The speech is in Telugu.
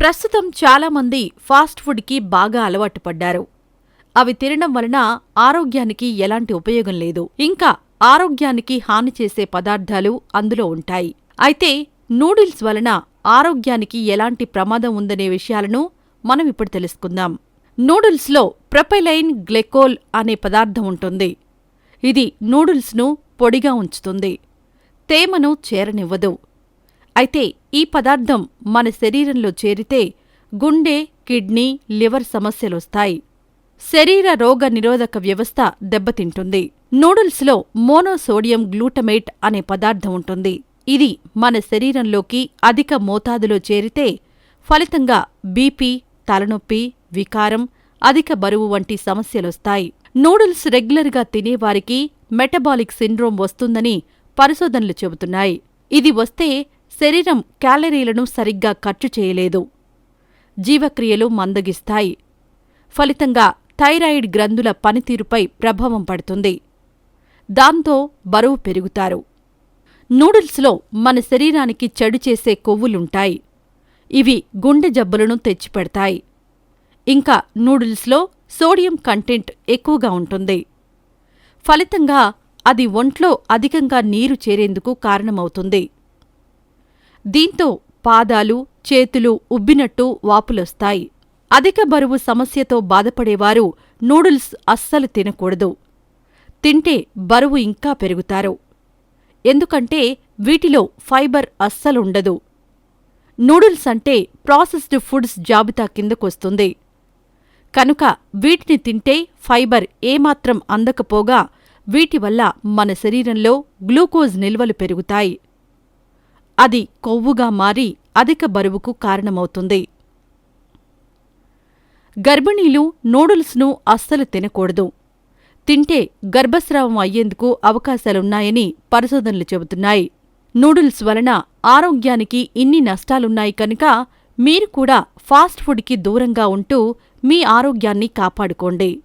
ప్రస్తుతం చాలామంది ఫాస్ట్ ఫుడ్కి బాగా అలవాటు పడ్డారు. అవి తినడం వలన ఆరోగ్యానికి ఎలాంటి ఉపయోగం లేదు. ఇంకా ఆరోగ్యానికి హాని చేసే పదార్థాలు అందులో ఉంటాయి. అయితే నూడిల్స్ వలన ఆరోగ్యానికి ఎలాంటి ప్రమాదం ఉందనే విషయాలను మనం ఇప్పుడు తెలుసుకుందాం. నూడిల్స్లో ప్రొపైలైన్ గ్లెకోల్ అనే పదార్థం ఉంటుంది. ఇది నూడిల్స్ను పొడిగా ఉంచుతుంది. తేమను చేరనివ్వదు. అయితే ఈ పదార్థం మన శరీరంలో చేరితే గుండె కిడ్నీ లివర్ సమస్యలొస్తాయి. శరీర రోగ నిరోధక వ్యవస్థ దెబ్బతింటుంది. నూడిల్స్లో మోనోసోడియం గ్లూటమేట్ అనే పదార్థం ఉంటుంది. ఇది మన శరీరంలోకి అధిక మోతాదులో చేరితే ఫలితంగా బీపీ తలనొప్పి వికారం అధిక బరువు వంటి సమస్యలొస్తాయి. నూడిల్స్ రెగ్యులర్గా తినేవారికి మెటబాలిక్ సిండ్రోమ్ వస్తుందని పరిశోధనలు చెబుతున్నాయి. ఇది వస్తే శరీరం క్యాలరీలను సరిగ్గా ఖర్చు చేయలేదు. జీవక్రియలు మందగిస్తాయి. ఫలితంగా థైరాయిడ్ గ్రంథుల పనితీరుపై ప్రభావం పడుతుంది. దాంతో బరువు పెరుగుతారు. నూడిల్స్లో మన శరీరానికి చెడు చేసే కొవ్వులుంటాయి. ఇవి గుండె జబ్బులను తెచ్చిపెడతాయి. ఇంకా నూడిల్స్లో సోడియం కంటెంట్ ఎక్కువగా ఉంటుంది. ఫలితంగా అది ఒంట్లో అధికంగా నీరు చేరేందుకు కారణమవుతుంది. దీంతో పాదాలు చేతులు ఉబ్బినట్టు వాపులొస్తాయి. అధిక బరువు సమస్యతో బాధపడేవారు నూడిల్స్ అస్సలు తినకూడదు. తింటే బరువు ఇంకా పెరుగుతారు. ఎందుకంటే వీటిలో ఫైబర్ అస్సలుండదు నూడిల్స్ అంటే ప్రాసెస్డ్ ఫుడ్స్ జాబితా కిందకొస్తుంది. కనుక వీటిని తింటే ఫైబర్ ఏమాత్రం అందకపోగా వీటి వల్ల మన శరీరంలో గ్లూకోజ్ నిల్వలు పెరుగుతాయి. అది కొవ్వుగా మారి అధిక బరువుకు కారణమవుతుంది. గర్భిణీలు నూడుల్స్ను అస్సలు తినకూడదు. తింటే గర్భస్రావం అయ్యేందుకు అవకాశాలున్నాయని పరిశోధనలు చెబుతున్నాయి. నూడిల్స్ వలన ఆరోగ్యానికి ఇన్ని నష్టాలున్నాయి కనుక మీరు కూడా ఫాస్ట్ ఫుడ్కి దూరంగా ఉంటూ మీ ఆరోగ్యాన్ని కాపాడుకోండి.